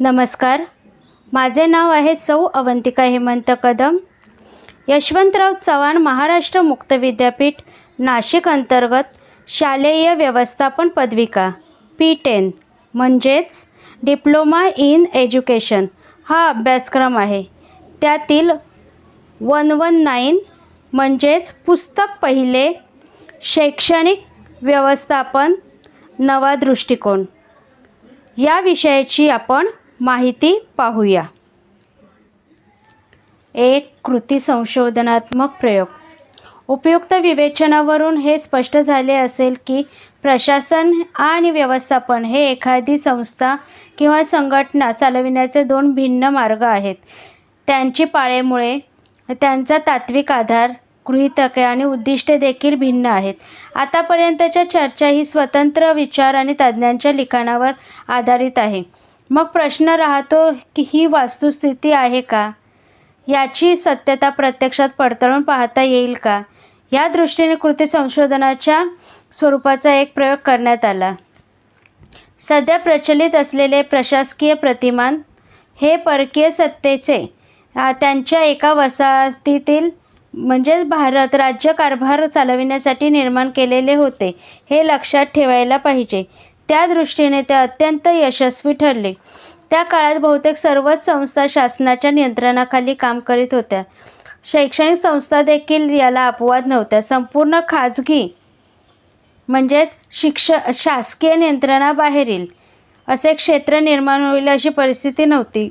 नमस्कार. माझे नाव आहे सौ अवंतिका हेमंत कदम. यशवंतराव चव्हाण महाराष्ट्र मुक्त विद्यापीठ नाशिक अंतर्गत शालेय व्यवस्थापन पदविका पी टेन म्हणजेच डिप्लोमा इन एज्युकेशन हा अभ्यासक्रम आहे. त्यातील वन वन नाईन म्हणजेच पुस्तक पहिले शैक्षणिक व्यवस्थापन नवा दृष्टिकोन. या विषयाची आपण माहिती पाहूया. एक कृती संशोधनात्मक प्रयोग. उपयुक्त विवेचनावरून हे स्पष्ट झाले असेल की प्रशासन आणि व्यवस्थापन हे एखादी संस्था किंवा संघटना चालविण्याचे दोन भिन्न मार्ग आहेत. त्यांची पाळेमुळे त्यांचा तात्विक आधार गृहितके आणि उद्दिष्टे देखील भिन्न आहेत. आतापर्यंतच्या चर्चा ही स्वतंत्र विचार आणि तज्ज्ञांच्या लिखाणावर आधारित आहे. मग प्रश्न राहतो की ही वास्तुस्थिती आहे का? याची सत्यता प्रत्यक्षात पडताळून पाहता येईल का? या दृष्टीने कृती संशोधनाच्या स्वरूपाचा एक प्रयोग करण्यात आला. सध्या प्रचलित असलेले प्रशासकीय प्रतिमान हे परकीय सत्तेचे त्यांच्या एका वसाहतीतील म्हणजे भारत राज्यकारभार चालविण्यासाठी निर्माण केलेले होते हे लक्षात ठेवायला पाहिजे. त्या दृष्टीने ते अत्यंत यशस्वी ठरले. त्या काळात बहुतेक सर्वच संस्था शासनाच्या नियंत्रणाखाली काम करीत होत्या. शैक्षणिक संस्था देखील याला अपवाद नव्हत्या. संपूर्ण खाजगी म्हणजेच शिक्ष शासकीय नियंत्रणाबाहेरील असे क्षेत्र निर्माण होईल अशी परिस्थिती नव्हती.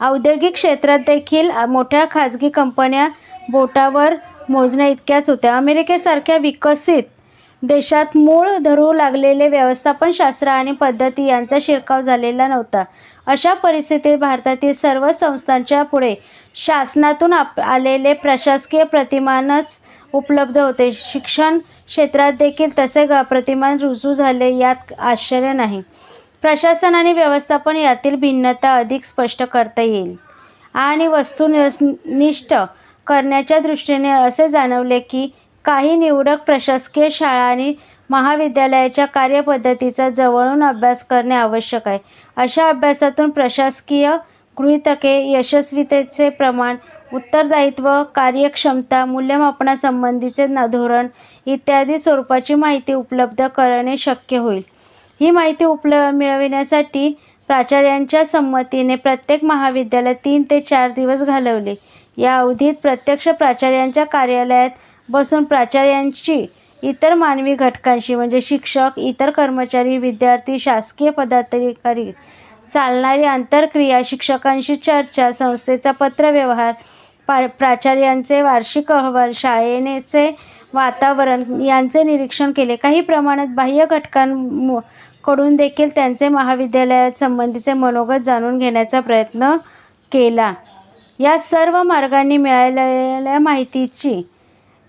औद्योगिक क्षेत्रात देखील मोठ्या खाजगी कंपन्या बोटावर मोजण्या इतक्याच होत्या. अमेरिकेसारख्या विकसित देशात मूळ धरू लागलेले व्यवस्थापन शास्त्र आणि पद्धती यांचा शिरकाव झालेला नव्हता. अशा परिस्थितीत भारतातील सर्व संस्थांच्या पुढे शासनातून आप आलेले प्रशासकीय प्रतिमानच उपलब्ध होते. शिक्षण क्षेत्रात देखील तसे ग प्रतिमान रुजू झाले यात आश्चर्य नाही. प्रशासन आणि व्यवस्थापन यातील भिन्नता अधिक स्पष्ट करता येईल. आणि वस्तुनिष्ठ करण्याच्या दृष्टीने असे जाणवले की काही निवडक प्रशासकीय शाळा आणि महाविद्यालयाच्या कार्यपद्धतीचा जवळून अभ्यास करणे आवश्यक आहे. अशा अभ्यासातून प्रशासकीय गृहितके यशस्वीतेचे प्रमाण उत्तरदायित्व कार्यक्षमता मूल्यमापनासंबंधीचे न धोरण इत्यादी स्वरूपाची माहिती उपलब्ध करणे शक्य होईल. ही माहिती उपल मिळविण्यासाठी प्राचार्यांच्या संमतीने प्रत्येक महाविद्यालयात तीन ते चार दिवस घालवले. या अवधीत प्रत्यक्ष प्राचार्यांच्या कार्यालयात बसून प्राचार्यांची इतर मानवी घटकांशी म्हणजे शिक्षक इतर कर्मचारी विद्यार्थी शासकीय पदाधिकारी चालणारी आंतरक्रिया शिक्षकांशी चर्चा संस्थेचा पत्रव्यवहार पा प्राचार्यांचे वार्षिक अहवाल शाळेनेचे वातावरण यांचे निरीक्षण केले. काही प्रमाणात बाह्य घटकां कडून देखील त्यांचे महाविद्यालयात संबंधीचे मनोगत जाणून घेण्याचा प्रयत्न केला. या सर्व मार्गांनी मिळालेल्या माहितीची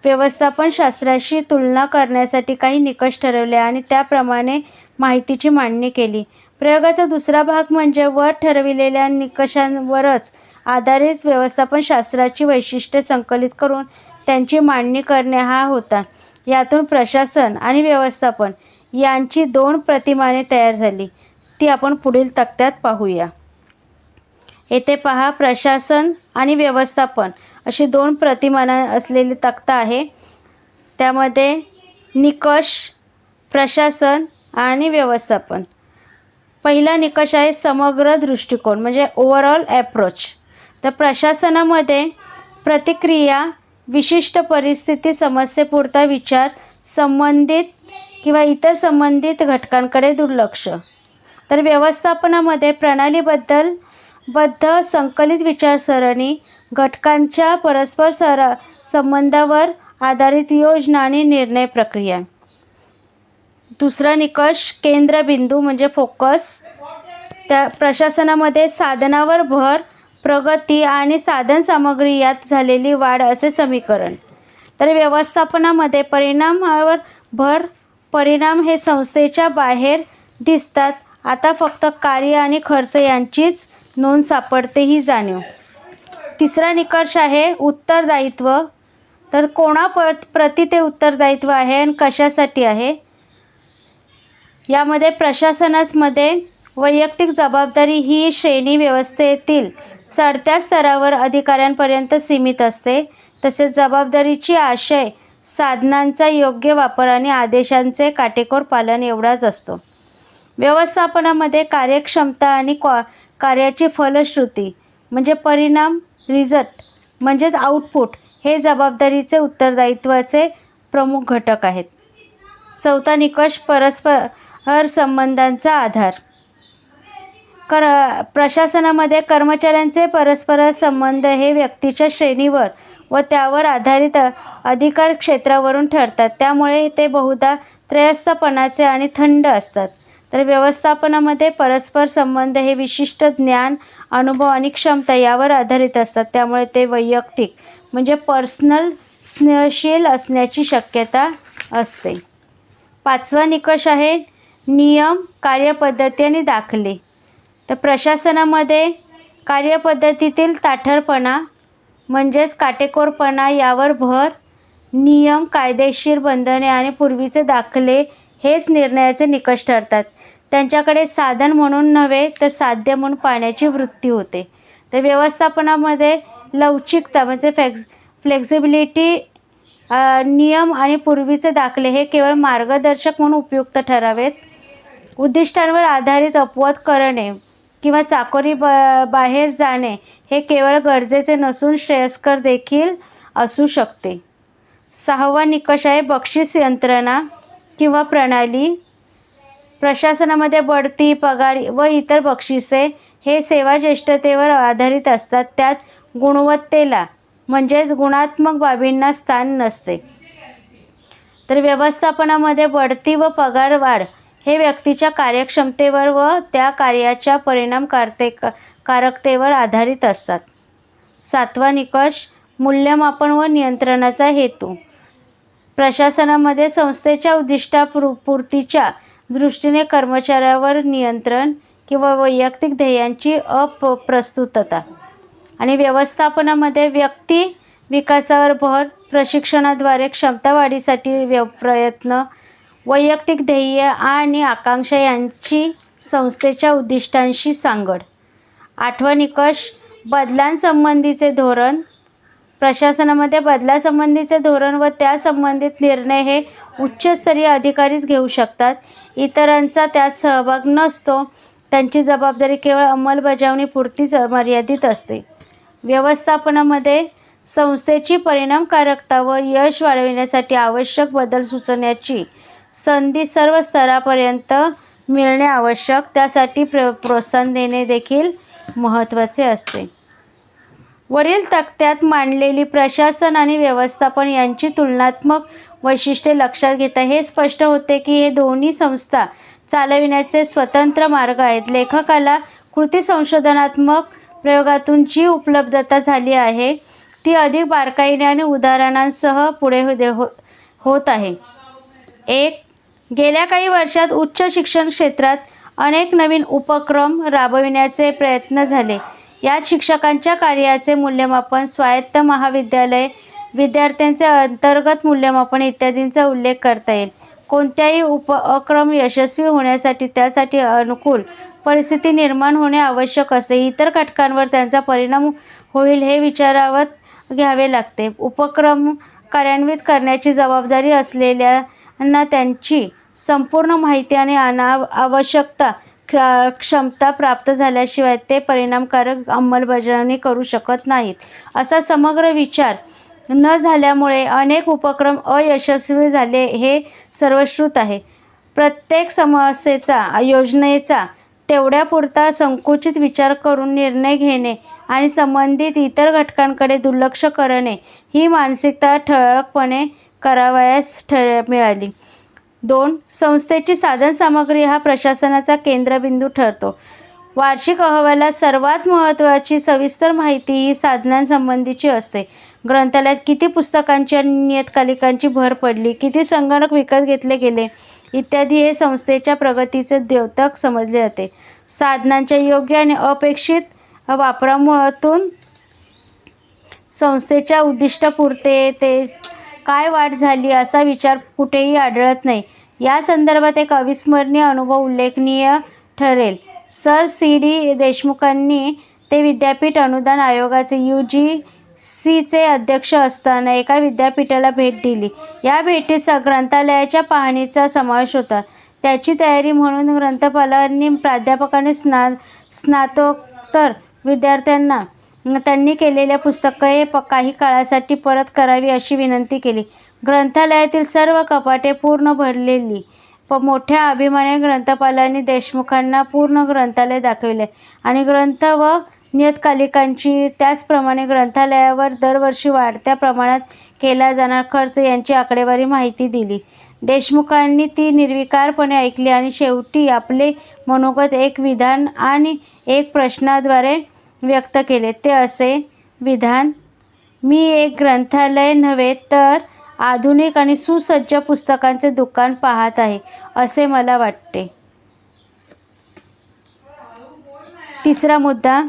व्यवस्थापन शास्त्राशी तुलना करण्यासाठी काही निकष ठरवले आणि त्याप्रमाणे माहितीची मांडणी केली. प्रयोगाचा दुसरा भाग म्हणजे वर ठरविलेल्या निकषांवरच आधारित व्यवस्थापन शास्त्राची वैशिष्ट्ये संकलित करून त्यांची मांडणी करणे हा होता. यातून प्रशासन आणि व्यवस्थापन यांची दोन प्रतिमाने तयार झाली. ती आपण पुढील तक्त्यात पाहूया. येथे पहा प्रशासन आणि व्यवस्थापन. अशी दोन प्रतिमाना असलेली तक्ता आहे. त्यामध्ये निकष प्रशासन आणि व्यवस्थापन. पहिला निकष आहे समग्र दृष्टिकोन म्हणजे ओवरऑल ॲप्रोच तर प्रशासनामध्ये प्रतिक्रिया विशिष्ट परिस्थिती समस्येपुरता विचार संबंधित किंवा इतर संबंधित घटकांकडे दुर्लक्ष. तर व्यवस्थापनामध्ये प्रणालीबद्दल बद्ध संकलित विचारसरणी घटकांच्या परस्पर सर संबंधावर आधारित योजना आणि निर्णय प्रक्रिया. दुसरा निकष केंद्रबिंदू म्हणजे फोकस. त्या प्रशासनामध्ये साधनावर भर प्रगती आणि साधन सामग्री यात झालेली वाढ असे समीकरण. तर व्यवस्थापनामध्ये परिणामावर भर परिणाम हे संस्थेच्या बाहेर दिसतात. आता फक्त कार्य आणि खर्च यांचीच नोंद सापडते ही जाणीव. तिसरा निकष आहे उत्तरदायित्व. तर कोणा प प्रति ते उत्तरदायित्व आहे आणि कशासाठी आहे? यामध्ये प्रशासनासमध्ये वैयक्तिक जबाबदारी ही श्रेणी व्यवस्थेतील चढत्या स्तरावर अधिकाऱ्यांपर्यंत सीमित असते. तसेच जबाबदारीची आशय साधनांचा योग्य वापर आणि आदेशांचे काटेकोर पालन एवढाच असतो. व्यवस्थापनामध्ये कार्यक्षमता आणि क्वा कार्याची फलश्रुती म्हणजे परिणाम रिझल्ट म्हणजेच आउटपुट हे जबाबदारीचे उत्तरदायित्वाचे प्रमुख घटक आहेत. चौथा निकष परस्पर संबंधांचा आधार. कर प्रशासनामध्ये कर्मचाऱ्यांचे परस्पर संबंध हे व्यक्तीच्या श्रेणीवर व त्यावर आधारित अधिकार क्षेत्रावरून ठरतात. त्यामुळे ते बहुधा त्रयस्थपणाचे आणि थंड असतात. तर व्यवस्थापनामध्ये परस्पर संबंध हे विशिष्ट ज्ञान अनुभव आणि क्षमता यावर आधारित असतात. त्यामुळे ते वैयक्तिक म्हणजे पर्सनल स्नेहशील असण्याची शक्यता असते. पाचवा निकष आहे नियम कार्यपद्धती आणि दाखले. तर प्रशासनामध्ये कार्यपद्धतीतील ताठरपणा म्हणजेच काटेकोरपणा यावर भर नियम कायदेशीर बंधने आणि पूर्वीचे दाखले हेच निर्णयाचे निकष ठरतात. त्यांच्याकडे साधन म्हणून नव्हे तर साध्य म्हणून पाहण्याची वृत्ती होते. तर व्यवस्थापनामध्ये लवचिकता म्हणजे फ्लेक्स फ्लेक्झिबिलिटी नियम आणि पूर्वीचे दाखले हे केवळ मार्गदर्शक म्हणून उपयुक्त ठरावेत. उद्दिष्टांवर आधारित अपवाद करणे किंवा चाकोरी ब बाहेर जाणे हे केवळ गरजेचे नसून श्रेयस्कर देखील असू शकते. सहावा निकष आहे बक्षीस यंत्रणा. किंवा प्रणाली प्रशासनामध्ये बढती पगार व इतर बक्षिसे हे सेवा ज्येष्ठतेवर आधारित असतात. त्यात गुणवत्तेला म्हणजेच गुणात्मक बाबींना स्थान नसते. तर व्यवस्थापनामध्ये बढती व पगार वाढ हे व्यक्तीच्या कार्यक्षमतेवर व त्या कार्याच्या परिणामकारते कारकतेवर आधारित असतात. सातवा निकष मूल्यमापन व नियंत्रणाचा हेतू. प्रशासनामध्ये संस्थेच्या उद्दिष्टापूर पूर्तीच्या दृष्टीने कर्मचाऱ्यावर नियंत्रण किंवा वैयक्तिक ध्येयांची अप्रस्तुतता आणि व्यवस्थापनामध्ये व्यक्ती विकासावर भर प्रशिक्षणाद्वारे क्षमता वाढीसाठी व्य प्रयत्न वैयक्तिक ध्येय आणि आकांक्षा यांची संस्थेच्या उद्दिष्टांशी सांगड. आठवा निकष बदलांसंबंधीचे धोरण प्रशासनामध्ये बदलासंबंधीचे धोरण व त्या संबंधित निर्णय हे उच्चस्तरीय अधिकारीच घेऊ शकतात. इतरांचा त्यात सहभाग नसतो. त्यांची जबाबदारी केवळ अंमलबजावणीपुरतीच मर्यादित असते. व्यवस्थापनामध्ये संस्थेची परिणामकारकता व यश वाढविण्यासाठी आवश्यक बदल सुचवण्याची संधी सर्व स्तरापर्यंत मिळणे आवश्यक. त्यासाठी प्र प्रोत्साहन देणे देखील महत्त्वाचे असते. वरील तक्त्यात मांडलेली प्रशासन आणि व्यवस्थापन यांची तुलनात्मक वैशिष्ट्ये लक्षात घेता हे स्पष्ट होते की हे दोन्ही संस्था चालविण्याचे स्वतंत्र मार्ग आहेत. लेखकाला कृती संशोधनात्मक प्रयोगातून जी उपलब्धता झाली आहे ती अधिक बारकाईने आणि उदाहरणांसह पुढे हो हो होत आहे. एक गेल्या काही वर्षात उच्च शिक्षण क्षेत्रात अनेक नवीन उपक्रम राबविण्याचे प्रयत्न झाले. यात शिक्षकांच्या कार्याचे मूल्यमापन स्वायत्त महाविद्यालय विद्यार्थ्यांचे अंतर्गत मूल्यमापन इत्यादींचा उल्लेख करता येईल. कोणत्याही उपक्रम यशस्वी होण्यासाठी त्यासाठी अनुकूल परिस्थिती निर्माण होणे आवश्यक असते इतर घटकांवर त्यांचा परिणाम होईल हे विचारावत घ्यावे लागते. उपक्रम कार्यान्वित करण्याची जबाबदारी असलेल्यांना त्यांची संपूर्ण माहिती आणि अना आवश्यकता क्ष क्षमता प्राप्त झाल्याशिवाय ते परिणामकारक अंमलबजावणी करू शकत नाहीत. असा समग्र विचार न झाल्यामुळे अनेक उपक्रम अयशस्वी झाले हे सर्वश्रुत आहे. प्रत्येक समस्येचा योजनेचा तेवढ्यापुरता संकुचित विचार करून निर्णय घेणे आणि संबंधित इतर घटकांकडे दुर्लक्ष करणे ही मानसिकता ठळकपणे करावयास ठ मिळाली. दोन संस्थेची साधनसामग्री हा प्रशासनाचा केंद्रबिंदू ठरतो. वार्षिक अहवालात सर्वात महत्त्वाची सविस्तर माहिती ही साधनांसंबंधीची असते. ग्रंथालयात किती पुस्तकांच्या नियतकालिकांची भर पडली किती संगणक विकत घेतले गेले इत्यादी हे संस्थेच्या प्रगतीचे द्योतक समजले जाते. साधनांच्या योग्य आणि अपेक्षित वापरामुळातून संस्थेच्या उद्दिष्टपूर्ते ते काय वाढ झाली असा विचार कुठेही आढळत नाही. या संदर्भात एक अविस्मरणीय अनुभव उल्लेखनीय ठरेल. सर सी डी देशमुखांनी ते विद्यापीठ अनुदान आयोगाचे यू जी सीचे अध्यक्ष असताना एका विद्यापीठाला भेट दिली. या भेटीत ग्रंथालयाच्या पाहणीचा समावेश होता. त्याची तयारी म्हणून ग्रंथपालांनी प्राध्यापकाने स्ना स्नातोत्तर विद्यार्थ्यांना त्यांनी केलेल्या पुस्तके प काही काळासाठी परत करावी अशी विनंती केली. ग्रंथालयातील सर्व कपाटे पूर्ण भरलेली. प मोठ्या अभिमाने ग्रंथपालांनी देशमुखांना पूर्ण ग्रंथालय दाखविले. आणि ग्रंथ व नियतकालिकांची त्याचप्रमाणे ग्रंथालयावर दरवर्षी वाढत्या प्रमाणात केला जाणारा खर्च यांची आकडेवारी माहिती दिली. देशमुखांनी ती निर्विकारपणे ऐकली आणि शेवटी आपले मनोगत एक विधान आणि एक प्रश्नाद्वारे व्यक्त केले. ते असे विधान मी एक ग्रंथालय नव्हे तर आधुनिक आणि सुसज्ज पुस्तकांचे दुकान पाहत आहे असे मला वाटते. तिसरा मुद्दा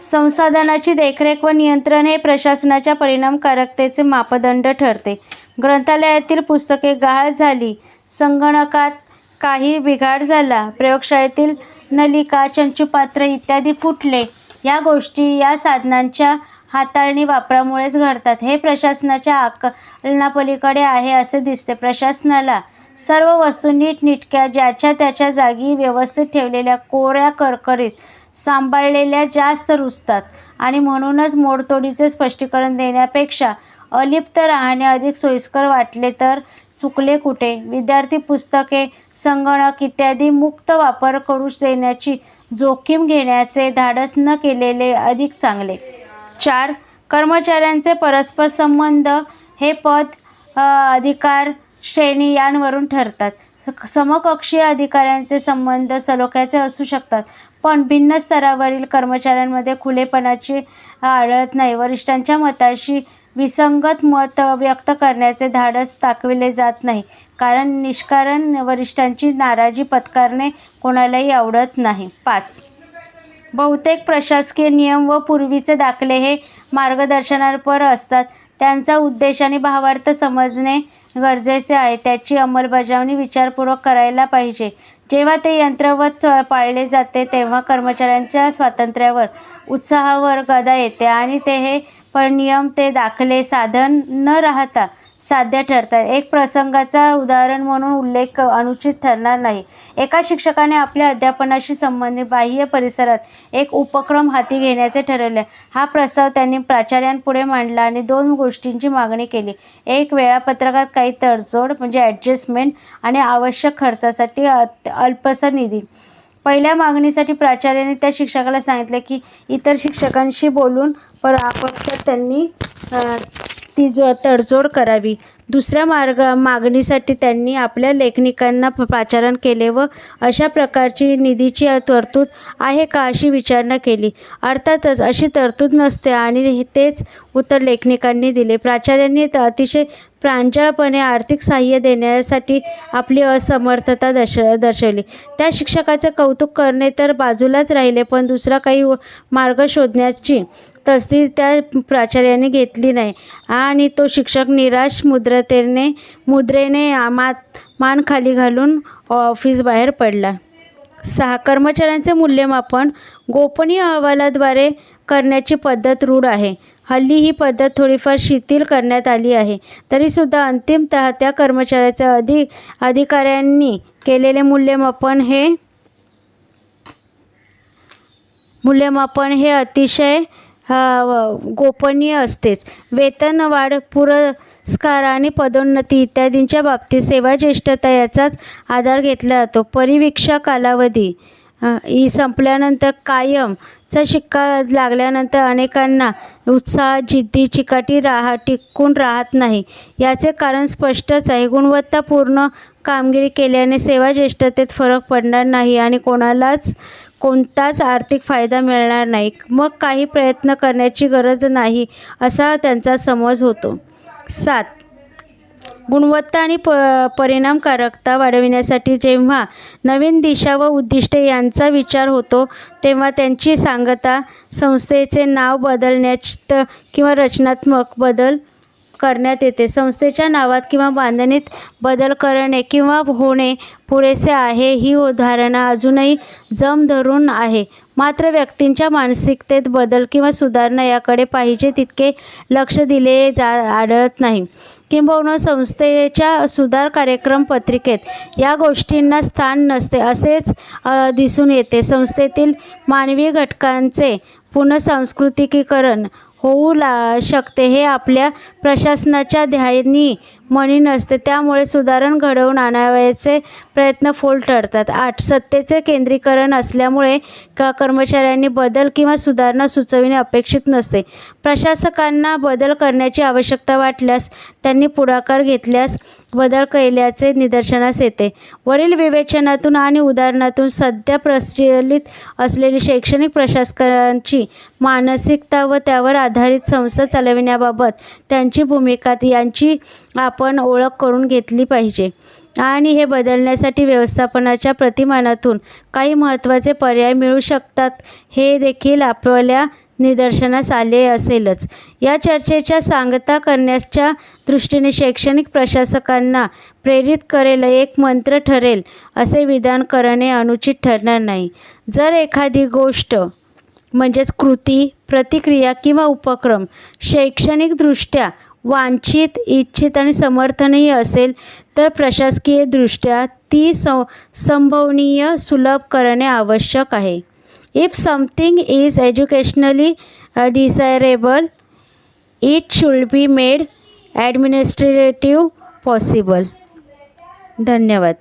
संसाधनाची देखरेख व नियंत्रण हे प्रशासनाच्या परिणामकारकतेचे मापदंड ठरते. ग्रंथालयातील पुस्तके गहाळ झाली संगणकात काही बिघाड झाला प्रयोगशाळेतील नलिका चंचुपात्र इत्यादी फुटले. या गोष्टी या साधनांच्या हाताळणी वापरामुळेच घडतात. हे प्रशासनाच्या आकलनापलीकडे आहे असे दिसते प्रशासनाला. सर्व वस्तू नीटनिटक्या ज्याच्या त्याच्या जागी व्यवस्थित ठेवलेल्या कोऱ्या करकरीत सांभाळलेल्या जास्त रुजतात आणि म्हणूनच मोडतोडीचे स्पष्टीकरण देण्यापेक्षा अलिप्त राहणे अधिक सोयीस्कर वाटले तर चुकले कुठे? विद्यार्थी पुस्तके संगणक इत्यादी मुक्त वापर करू देण्याची जोखीम घेण्याचे धाडस न केलेले अधिक चांगले. चार कर्मचाऱ्यांचे परस्पर संबंध हे पद अधिकार श्रेणी यांवरून ठरतात. समकक्षीय अधिकाऱ्यांचे संबंध सलोख्याचे असू शकतात पण भिन्न स्तरावरील कर्मचाऱ्यांमध्ये खुलेपणाची आढळत नाही. वरिष्ठांच्या मताशी विसंगत मत व्यक्त करण्याचे धाडस दाखविले जात नाही. कारण निष्कारण वरिष्ठांची नाराजी पत्कारणे कोणालाही आवडत नाही. पाच. बहुतेक प्रशासकीय नियम व पूर्वीचे दाखले हे मार्गदर्शनापर असतात. त्यांचा उद्देश आणि भावार्थ समजणे गरजेचे आहे. त्याची अंमलबजावणी विचारपूर्वक करायला पाहिजे. जेव्हा ते यंत्रवत पाळले जाते तेव्हा कर्मचाऱ्यांच्या स्वातंत्र्यावर उत्साहावर गदा येते आणि ते हे पण नियम ते दाखले साधन न राहता साध्य ठरतात. एक प्रसंगाचा उदाहरण म्हणून उल्लेख अनुचित ठरणार नाही. एका शिक्षकाने आपल्या अध्यापनाशी संबंधित बाह्य परिसरात एक उपक्रम हाती घेण्याचे ठरवले. हा प्रस्ताव त्यांनी प्राचार्यांपुढे मांडला आणि दोन गोष्टींची मागणी केली. एक वेळापत्रकात काही तडजोड म्हणजे ॲडजस्टमेंट आणि आवश्यक खर्चासाठी अल्पसा निधी पहिल्या मागणीसाठी प्राचार्याने त्या शिक्षकाला सांगितले की इतर शिक्षकांशी बोलून पर आपण त्यांनी ती जो तडजोड करावी. दुसऱ्या मार्ग मागणीसाठी त्यांनी आपल्या लेखनिकांना प्राचारण पाचारण केले व अशा प्रकारची निधीची तरतूद आहे का अशी विचारणा केली. अर्थातच अशी तरतूद नसते आणि तेच उत्तर लेखनिकांनी दिले. प्राचार्यांनी अतिशय प्रांजळपणे आर्थिक सहाय्य देण्यासाठी आपली असमर्थता दर्श दर्शवली. त्या शिक्षकाचे कौतुक करणे तर बाजूलाच राहिले पण दुसरा काही व- मार्ग शोधण्याची तसदी त्या प्राचार्याने घेतली नाही. आणि तो शिक्षक निराश मुद्रतेने मुद्रेने मात मान खाली घालून ऑफिस बाहेर पडला. सहा कर्मचाऱ्यांचे मूल्यमापन गोपनीय अहवालाद्वारे करण्याची पद्धत रूढ आहे. हल्ली ही पद्धत थोडीफार शिथिल करण्यात आली आहे. तरीसुद्धा अंतिमतः त्या कर्मचाऱ्याच्या अधि अधिकाऱ्यांनी केलेले मूल्यमापन हे मूल्यमापन हे अतिशय गोपनीय असतेच. वेतनवाढ पुरस्कार आणि पदोन्नती इत्यादींच्या बाबतीत सेवाज्येष्ठता याचाच आधार घेतला जातो. परिवीक्षा कालावधी ही संपल्यानंतर कायमचा शिक्का लागल्यानंतर अनेकांना उत्साह जिद्दी चिकाटी राहा टिकून राहत नाही. याचे कारण स्पष्टच आहे. गुणवत्तापूर्ण कामगिरी केल्याने सेवाज्येष्ठतेत फरक पडणार नाही आणि कोणालाच कोणताच आर्थिक फायदा मिळणार नाही. मग काही प्रयत्न करण्याची गरज नाही असा त्यांचा समज होतो. सात. गुणवत्ता आणि प परिणामकारकता वाढविण्यासाठी जेव्हा नवीन दिशा व उद्दिष्टे यांचा विचार होतो तेव्हा त्यांची सांगता संस्थेचे नाव बदलण्यात किंवा रचनात्मक बदल करण्यात येते. संस्थेच्या नावात किंवा बांधणीत बदल करणे किंवा होणे पुरेसे आहे ही उदाहरणं अजूनही जम धरून आहे. मात्र व्यक्तींच्या मानसिकतेत बदल किंवा सुधारणा याकडे पाहिजे तितके लक्ष दिले जा आढळत नाही. किंबहुना संस्थेच्या सुधार कार्यक्रम पत्रिकेत या गोष्टींना स्थान नसते असेच दिसून येते. संस्थेतील मानवी घटकांचे पुनःसांस्कृतिकीकरण होऊ ला शकते हे आपल्या प्रशासनाच्या ध्यानी मनी नसते. त्यामुळे सुधारण घडवून आणावयाचे प्रयत्न फोल ठरतात. आठ सत्तेचे केंद्रीकरण असल्यामुळे का कर्मचाऱ्यांनी बदल किंवा सुधारणा सुचविणे अपेक्षित नसते? प्रशासकांना बदल करण्याची आवश्यकता वाटल्यास त्यांनी पुढाकार घेतल्यास बदल केल्याचे निदर्शनास येते. वरील विवेचनातून आणि उदाहरणातून सध्या प्रचलित असलेली शैक्षणिक प्रशासकांची मानसिकता व त्यावर आधारित संस्था चालविण्याबाबत त्यांची भूमिका यांची आपण ओळख करून घेतली पाहिजे. आणि हे बदलण्यासाठी व्यवस्थापनाच्या प्रतिमानातून काही महत्त्वाचे पर्याय मिळू शकतात हे देखील आपल्या निदर्शनास आले असेलच. या चर्चेच्या सांगता करण्याच्या दृष्टीने शैक्षणिक प्रशासकांना प्रेरित करेल एक मंत्र ठरेल असे विधान करणे अनुचित ठरणार नाही. जर एखादी गोष्ट म्हणजेच कृती प्रतिक्रिया किंवा उपक्रम शैक्षणिकदृष्ट्या वांछित इच्छित आणि समर्थनीय असेल तर प्रशासकीयदृष्ट्या ती सं संभवनीय सुलभ करणे आवश्यक आहे. If something is educationally desirable it should be made administrative possible धन्यवाद.